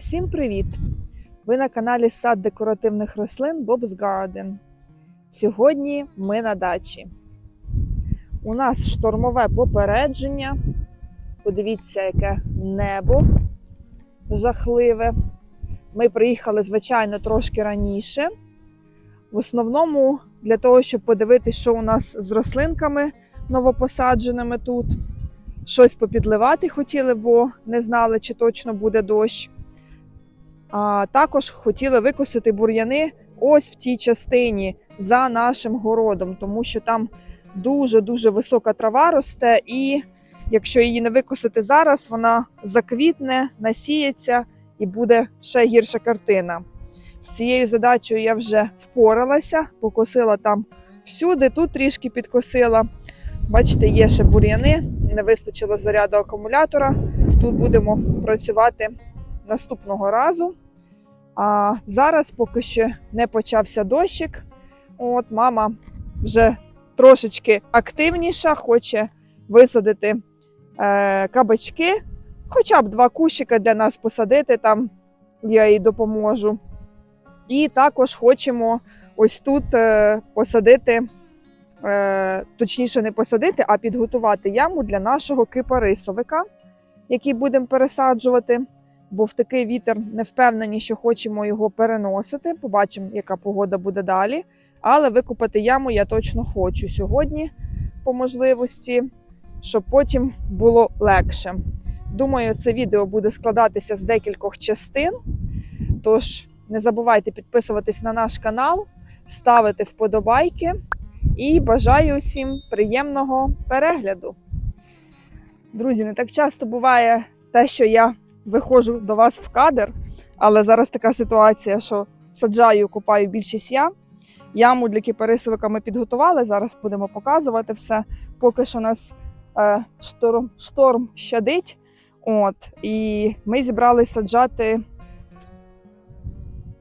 Усім привіт! Ви на каналі Сад декоративних рослин Bob's Garden. Сьогодні ми на дачі. У нас штормове попередження. Подивіться, яке небо жахливе. Ми приїхали, звичайно, трошки раніше. В основному для того, щоб подивитися, що у нас з рослинками новопосадженими тут. Щось попідливати хотіли, бо не знали, чи точно буде дощ. А також хотіли викосити бур'яни ось в тій частині за нашим городом, тому що там дуже-дуже висока трава росте, і якщо її не викосити зараз, вона заквітне, насіється і буде ще гірша картина. З цією задачею я вже впоралася, покосила там всюди, тут трішки підкосила. Бачите, є ще бур'яни, не вистачило заряду акумулятора. Тут будемо працювати наступного разу. А зараз, поки ще не почався дощик, от мама вже трошечки активніша, хоче висадити е, кабачки, хоча б два кущика для нас посадити, там я їй допоможу. І також хочемо ось тут е, посадити е, точніше не посадити, а підготувати яму для нашого кипарисовика, який будемо пересаджувати. Бо в такий вітер не впевнені, що хочемо його переносити. Побачимо, яка погода буде далі. Але викопати яму я точно хочу сьогодні, по можливості, щоб потім було легше. Думаю, це відео буде складатися з декількох частин. Тож не забувайте підписуватись на наш канал, ставити вподобайки. І бажаю усім приємного перегляду. Друзі, не так часто буває те, що я виходжу до вас в кадр, але зараз така ситуація, що саджаю, купаю більшість я. Яму для кіпарисовика ми підготували. Зараз будемо показувати все. Поки що нас е, шторм, шторм щадить. От, і ми зібрали саджати.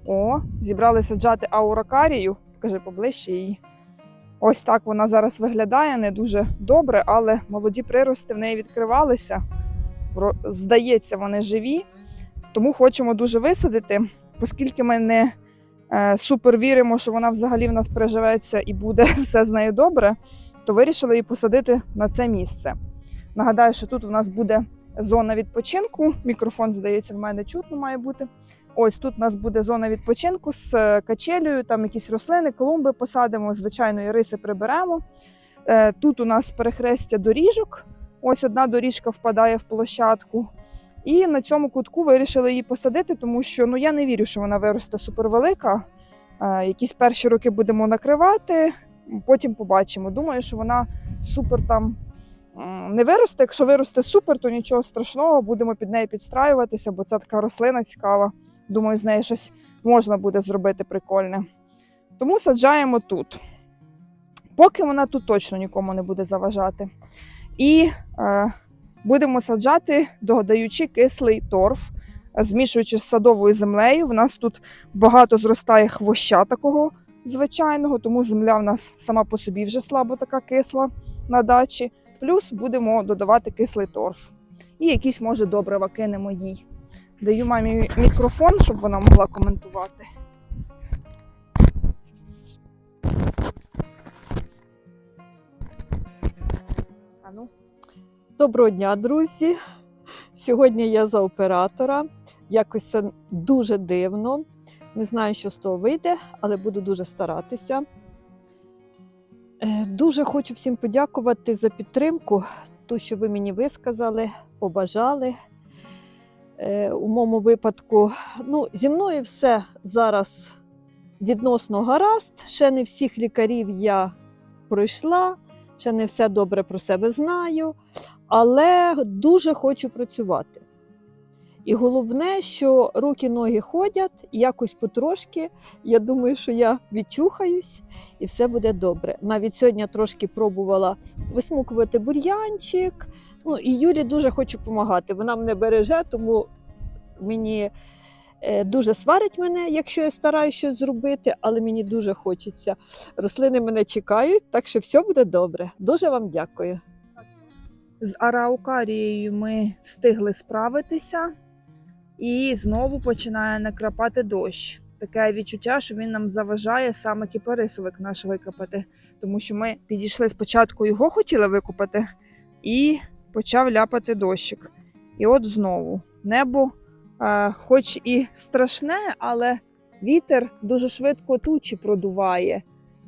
О, зібрали саджати ауракарію. Покажи поближче її. Ось так вона зараз виглядає не дуже добре, але молоді прирости в неї відкривалися. Здається, вони живі. Тому хочемо дуже висадити, оскільки ми не е, супер віримо, що вона взагалі в нас переживеться і буде все з нею добре, то вирішили її посадити на це місце. Нагадаю, що тут у нас буде зона відпочинку. Мікрофон, здається, в мене чутно має бути. Ось тут у нас буде зона відпочинку з е, качелею, там якісь рослини, клумби посадимо, звичайно, і риси приберемо. Е, Тут у нас перехрестя доріжок. Ось одна доріжка впадає в площадку. І на цьому кутку вирішили її посадити, тому що ну, я не вірю, що вона виросте супервелика. Е, Якісь перші роки будемо накривати, потім побачимо. Думаю, що вона супер там не виросте. Якщо виросте супер, то нічого страшного, будемо під нею підстраюватися, бо це така рослина цікава. Думаю, з нею щось можна буде зробити прикольне. Тому саджаємо тут. Поки вона тут точно нікому не буде заважати. І е, будемо саджати, додаючи кислий торф, змішуючи з садовою землею. В нас тут багато зростає хвоща такого звичайного, тому земля в нас сама по собі вже слабо така кисла на дачі. Плюс будемо додавати кислий торф. І якісь, може, добрива кинемо їй. Даю мамі мікрофон, щоб вона могла коментувати. А ну. Доброго дня, друзі! Сьогодні я за оператора. Якось це дуже дивно. Не знаю, що з того вийде, але буду дуже старатися. Е, Дуже хочу всім подякувати за підтримку, ту, що ви мені висказали, побажали. Е, У моєму випадку, ну, зі мною все зараз відносно гаразд. Ще не всіх лікарів я пройшла, ще не все добре про себе знаю але дуже хочу працювати. І головне, що руки ноги ходять, якось потрошки. Я думаю, що я відчухаюсь і все буде добре. Навіть сьогодні трошки пробувала висмукувати бур'янчик. Ну і Юлі дуже хочу допомагати. Вона мене береже, тому мені дуже сварить мене, якщо я стараюся щось зробити, але мені дуже хочеться. Рослини мене чекають, так що все буде добре. Дуже вам дякую. З араукарією ми встигли справитися. і знову починає накрапати дощ. Таке відчуття, що він нам заважає саме кіпарисовик наш викопати, тому що ми підійшли спочатку його хотіли викопати, і почав ляпати дощик. І от знову небо, е, хоч і страшне, але вітер дуже швидко тучі продуває.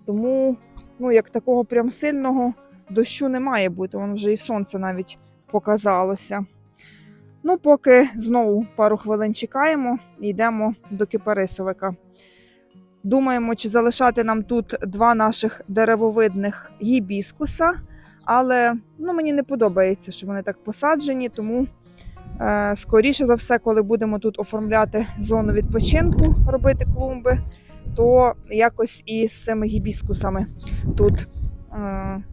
Тому, ну, як такого прям сильного дощу не має бути. Воно вже і сонце навіть показалося. Ну, поки знову пару хвилин чекаємо йдемо до кипарисовика. Думаємо, чи залишати нам тут два наших деревовидних гібіскуса, але ну, мені не подобається, що вони так посаджені, тому скоріше за все, коли будемо тут оформляти зону відпочинку, робити клумби, то якось і з цими гібіскусами тут е,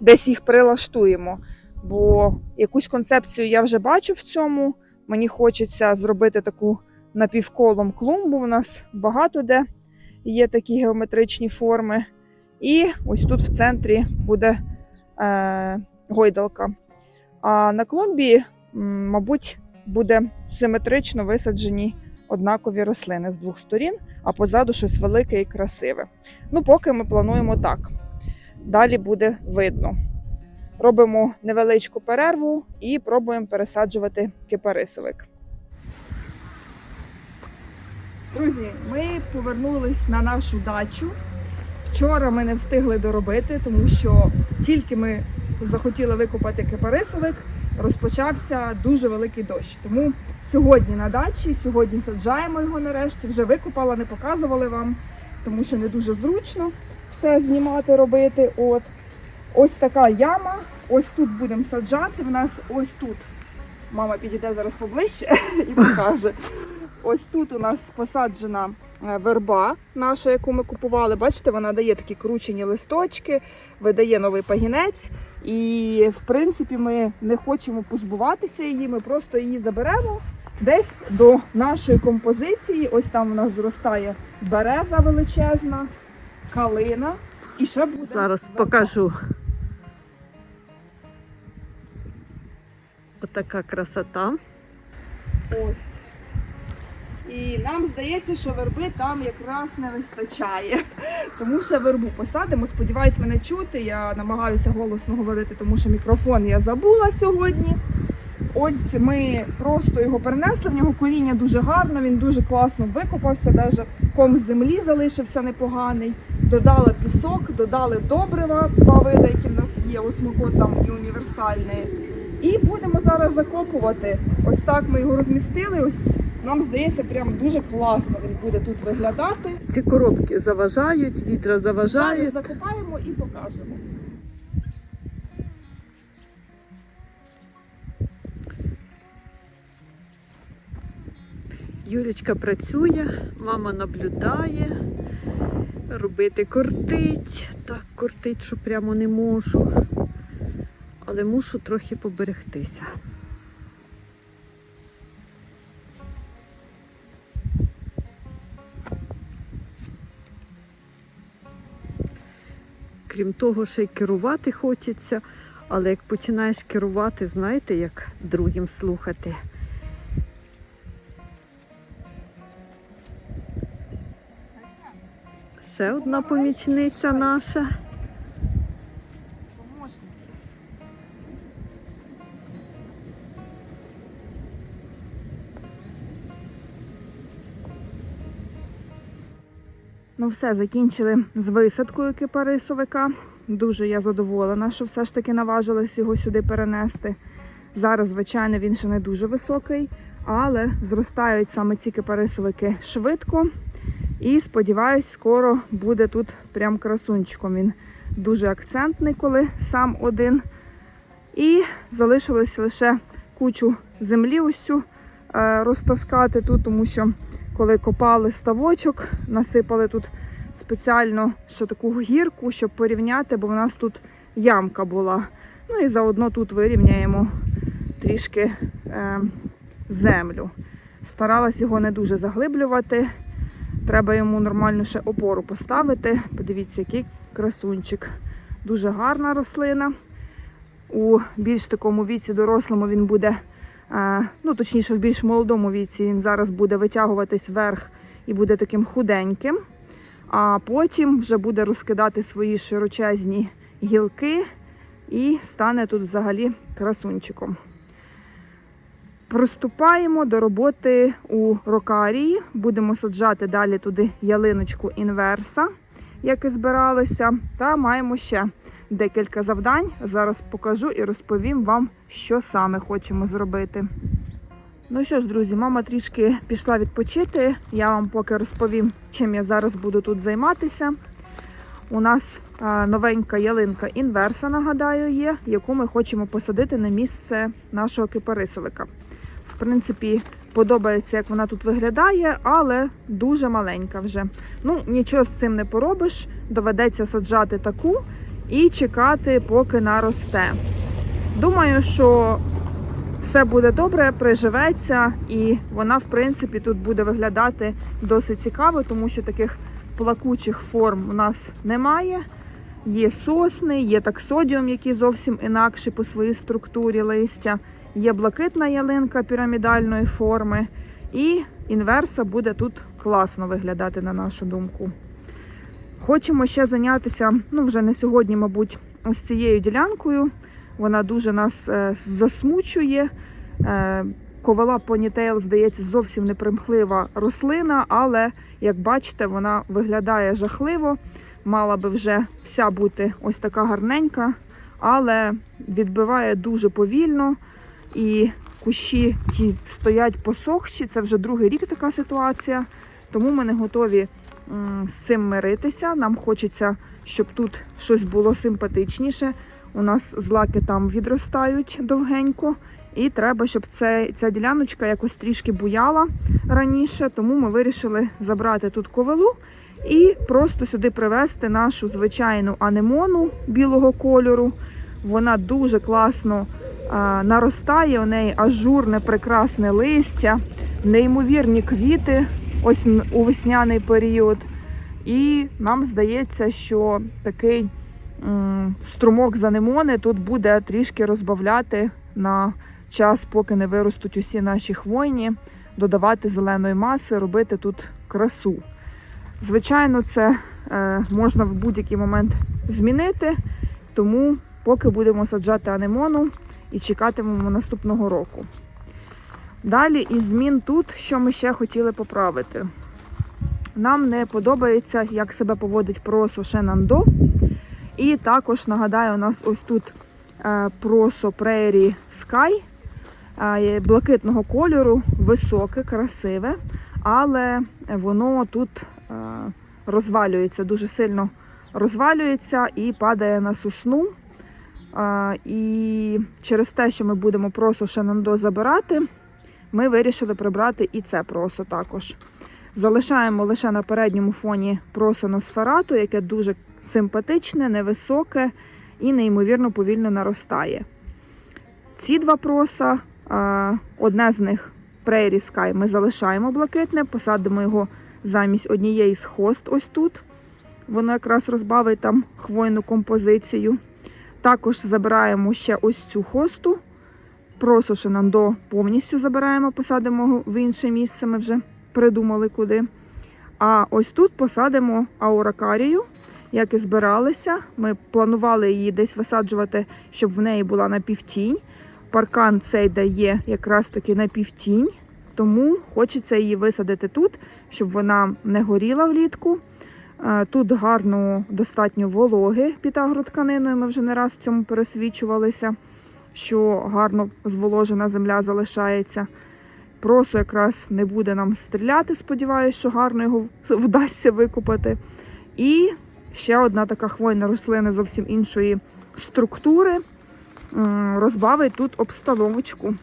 десь їх прилаштуємо. Бо якусь концепцію я вже бачу в цьому. Мені хочеться зробити таку напівколом клумбу. У нас багато де є такі геометричні форми. І ось тут в центрі буде е, гойдалка. А на клумбі, мабуть, буде симетрично висаджені однакові рослини з двох сторін, а позаду щось велике і красиве. Ну, поки ми плануємо так. Далі буде видно. Робимо невеличку перерву і пробуємо пересаджувати кипарисовик. Друзі, ми повернулись на нашу дачу. Вчора ми не встигли доробити, тому що тільки ми захотіли викопати кипарисовик, розпочався дуже великий дощ. Тому сьогодні на дачі, сьогодні саджаємо його нарешті. Вже викопала, не показували вам, тому що не дуже зручно все знімати, робити. От ось така яма. Ось тут будемо саджати. В нас ось тут. Мама підійде зараз поближче і покаже. Ось тут у нас посаджена верба наша, яку ми купували. Бачите, вона дає такі кручені листочки, видає новий пагінець. І в принципі ми не хочемо позбуватися її. Ми просто її заберемо десь до нашої композиції. Ось там у нас зростає береза величезна, калина. І ще буде Зараз верба. покажу. Отака красота. Ось. І нам здається, що верби там якраз не вистачає. Тому що вербу посадимо. Сподіваюсь, мене чути. Я намагаюся голосно говорити, тому що мікрофон я забула сьогодні. Ось ми просто його перенесли. В нього коріння дуже гарно, він дуже класно викопався, навіть ком землі залишився непоганий. Додали пісок, додали добрива, два види, які в нас є, осмокот там і універсальний. І будемо зараз закопувати. Ось так ми його розмістили. Ось нам здається, прям дуже класно він буде тут виглядати. Ці коробки заважають, вітра заважає. Зараз закопаємо і покажемо. Юлічка працює, мама наблюдає, робити кортить. Так, кортить, що прямо не можу. Але мушу трохи поберегтися. Крім того, ще й керувати хочеться, але як починаєш керувати, знаєте, як другим слухати. Ще одна помічниця наша. Ну все, закінчили з висадкою кипарисовика. Дуже я задоволена, що все ж таки наважилась його сюди перенести. Зараз, звичайно, він ще не дуже високий, але зростають саме ці кипарисовики швидко. І сподіваюсь, скоро буде тут прям красунчиком. Він дуже акцентний, коли сам один. І залишилось лише кучу землі ось цю е, розтаскати тут, тому що коли копали ставочок, насипали тут спеціально що таку гірку, щоб порівняти, бо в нас тут ямка була. Ну і заодно тут вирівняємо трішки е, землю. Старалась його не дуже заглиблювати. Треба йому нормальну ще опору поставити. Подивіться, який красунчик. Дуже гарна рослина. У більш такому віці дорослому він буде ну точніше, в більш молодому віці він зараз буде витягуватись вверх і буде таким худеньким. А потім вже буде розкидати свої широчезні гілки і стане тут взагалі красунчиком. Приступаємо до роботи у рокарії. Будемо саджати далі туди ялиночку інверса, як і збиралися. Та маємо ще декілька завдань. Зараз покажу і розповім вам, що саме хочемо зробити. Ну що ж, друзі, мама трішки пішла відпочити. Я вам поки розповім, чим я зараз буду тут займатися. У нас новенька ялинка інверса, нагадаю, є, яку ми хочемо посадити на місце нашого кипарисовика. В принципі, подобається, як вона тут виглядає, але дуже маленька вже. Ну, нічого з цим не поробиш. Доведеться саджати таку і чекати, поки наросте. Думаю, що все буде добре, приживеться, і вона, в принципі, тут буде виглядати досить цікаво, тому що таких плакучих форм у нас немає. Є сосни, є таксодіум, які зовсім інакші по своїй структурі листя. Є блакитна ялинка пірамідальної форми, і інверса буде тут класно виглядати, на нашу думку. Хочемо ще зайнятися, ну вже не сьогодні, мабуть, ось цією ділянкою. Вона дуже нас е, засмучує. Е, Ковала понітейл, здається, зовсім непримхлива рослина, але, як бачите, вона виглядає жахливо. Мала би вже вся бути ось така гарненька, але відбиває дуже повільно. І кущі ті стоять посохші. Це вже другий рік така ситуація. Тому ми не готові з цим миритися. Нам хочеться, щоб тут щось було симпатичніше. У нас злаки там відростають довгенько, і треба, щоб це, ця діляночка якось трішки буяла раніше. Тому ми вирішили забрати тут ковилу і просто сюди привезти нашу звичайну анемону білого кольору. Вона дуже класно а, наростає. У неї ажурне, прекрасне листя, неймовірні квіти ось у весняний період. І нам здається, що такий струмок з анемони тут буде трішки розбавляти на час, поки не виростуть усі наші хвойні, додавати зеленої маси, робити тут красу. Звичайно, це е, можна в будь-який момент змінити, тому поки будемо саджати анемону і чекатимемо наступного року. Далі із змін тут, що ми ще хотіли поправити. Нам не подобається, як себе поводить просо Шенандо. І також нагадаю, у нас ось тут е, просо Prairie Sky е, блакитного кольору, високе, красиве, але воно тут е, розвалюється, дуже сильно розвалюється і падає на сосну. І через те, що ми будемо просо Шенандо забирати, ми вирішили прибрати і це просо також. Залишаємо лише на передньому фоні просо Носферату, яке дуже симпатичне, невисоке і неймовірно повільно наростає. Ці два проса, одне з них Prairie Sky, ми залишаємо блакитне, посадимо його замість однієї з хост ось тут. Воно якраз розбавить там хвойну композицію. Також забираємо ще ось цю хосту. Просо Шенандо повністю забираємо, посадимо в інше місце. Ми вже придумали куди. А ось тут посадимо ауракарію, як і збиралися. Ми планували її десь висаджувати, щоб в неї була напівтінь. Паркан цей дає якраз таки напівтінь, тому хочеться її висадити тут, щоб вона не горіла влітку. Е, Тут гарно достатньо вологи під агротканиною. Ми вже не раз в цьому пересвідчувалися, що гарно зволожена земля залишається. Просо якраз не буде нам стріляти, сподіваюся, що гарно його вдасться викопати. І ще одна така хвойна рослина зовсім іншої структури. Розбавить тут обстановочку.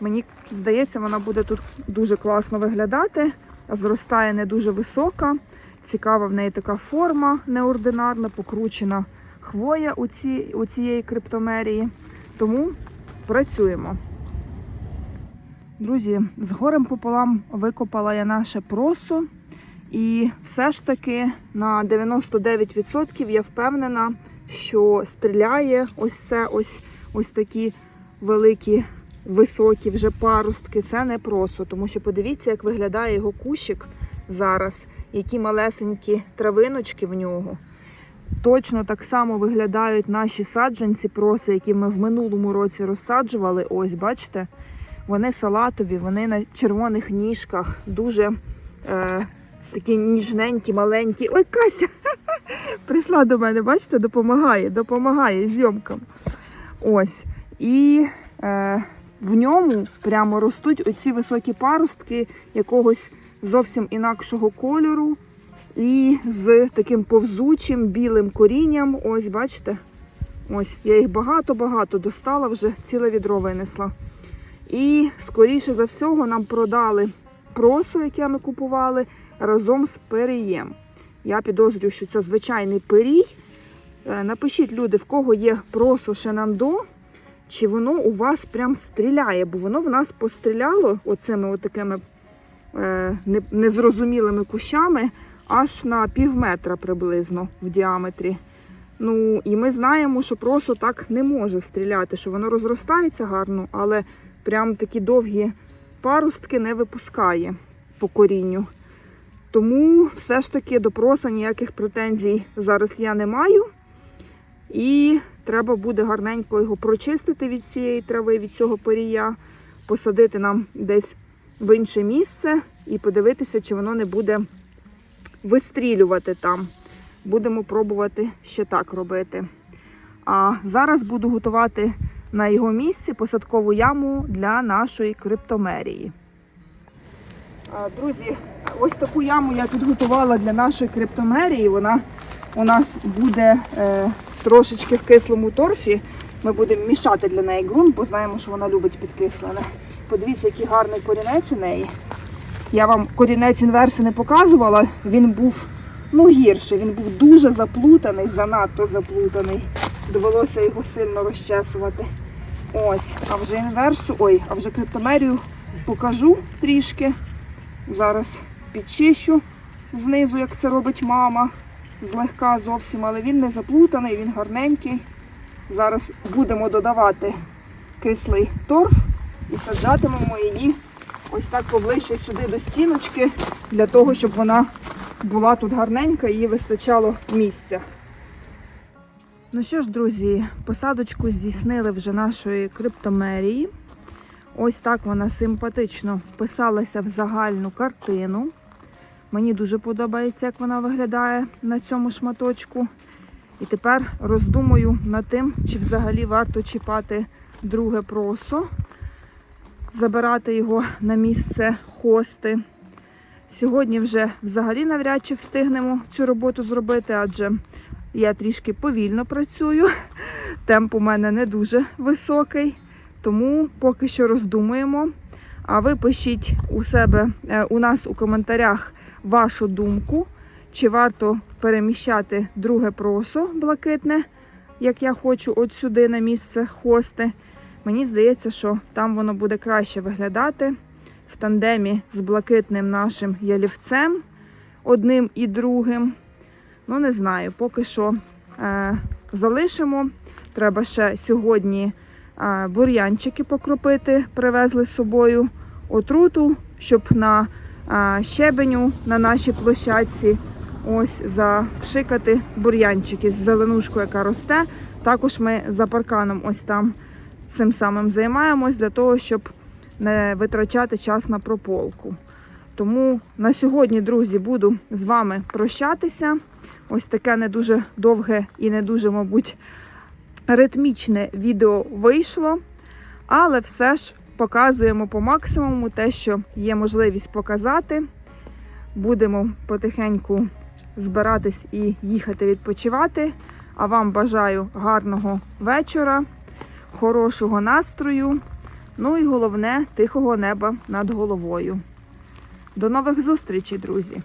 Мені здається, вона буде тут дуже класно виглядати. Зростає не дуже висока. Цікава в неї така форма неординарна, покручена хвоя у, ці, у цієї криптомерії. Тому працюємо. Друзі, з горем пополам викопала я наше просо. І все ж таки на 99% я впевнена, що стріляє ось це ось, ось такі великі високі вже паростки. Це не просо, тому що подивіться, як виглядає його кущик зараз, які малесенькі травиночки в нього. Точно так само виглядають наші саджанці проси, які ми в минулому році розсаджували. Ось, бачите, вони салатові, вони на червоних ніжках, дуже е, такі ніжненькі, маленькі. Ой, Кася! Прийшла до мене, бачите, допомагає, допомагає зйомкам. Ось. І е, в ньому прямо ростуть оці високі паростки якогось зовсім інакшого кольору. І з таким повзучим білим корінням. Ось, бачите? Ось, я їх багато-багато достала, вже ціле відро винесла. І, скоріше за всього, нам продали просо, яке ми купували, разом з перієм. Я підозрюю, що це звичайний перій. Е, Напишіть, люди, в кого є просо Шенандо, чи воно у вас прям стріляє, бо воно в нас постріляло оцими отакими е, незрозумілими кущами аж на пів метра приблизно в діаметрі. Ну, і ми знаємо, що просо так не може стріляти, що воно розростається гарно, але прям такі довгі паростки не випускає по корінню. Тому все ж таки до проса ніяких претензій зараз я не маю. І треба буде гарненько його прочистити від цієї трави, від цього порія, посадити нам десь в інше місце і подивитися, чи воно не буде вистрілювати там. Будемо пробувати ще так робити. А зараз буду готувати на його місці посадкову яму для нашої криптомерії. Друзі, ось таку яму я підготувала для нашої криптомерії. Вона у нас буде е, трошечки в кислому торфі. Ми будемо мішати для неї ґрунт, бо знаємо, що вона любить підкислене. Подивіться, який гарний корінець у неї. Я вам корінець інверси не показувала. Він був ну, гірший, він був дуже заплутаний, занадто заплутаний. Довелося його сильно розчесувати. Ось, а вже інверсу, ой, а вже криптомерію покажу трішки. Зараз підчищу знизу, як це робить мама. Злегка зовсім, але він не заплутаний, він гарненький. Зараз будемо додавати кислий торф і саджатимемо її ось так поближче сюди до стіночки, для того, щоб вона була тут гарненька і їй вистачало місця. Ну що ж, друзі, посадочку здійснили вже нашої криптомерії. Ось так вона симпатично вписалася в загальну картину. Мені дуже подобається, як вона виглядає на цьому шматочку. І тепер роздумую над тим, чи взагалі варто чіпати друге просо, забирати його на місце хости. Сьогодні вже взагалі навряд чи встигнемо цю роботу зробити, адже я трішки повільно працюю. Темп у мене не дуже високий, тому поки що роздумуємо. А ви пишіть у себе е, у нас у коментарях вашу думку, чи варто переміщати друге просо блакитне, як я хочу, от сюди на місце хости. Мені здається, що там воно буде краще виглядати в тандемі з блакитним нашим ялівцем, одним і другим. Ну, не знаю, поки що е, залишимо. Треба ще сьогодні е, бур'янчики покропити, привезли з собою отруту, щоб на е, щебеню на нашій площадці ось запшикати бур'янчики з зеленушкою, яка росте. Також ми за парканом ось там цим самим займаємось для того, щоб не витрачати час на прополку. Тому на сьогодні, друзі, буду з вами прощатися. Ось таке не дуже довге і не дуже, мабуть, ритмічне відео вийшло. Але все ж показуємо по максимуму те, що є можливість показати. Будемо потихеньку збиратись і їхати відпочивати. А вам бажаю гарного вечора, хорошого настрою. Ну і головне тихого неба над головою. До нових зустрічей, друзі!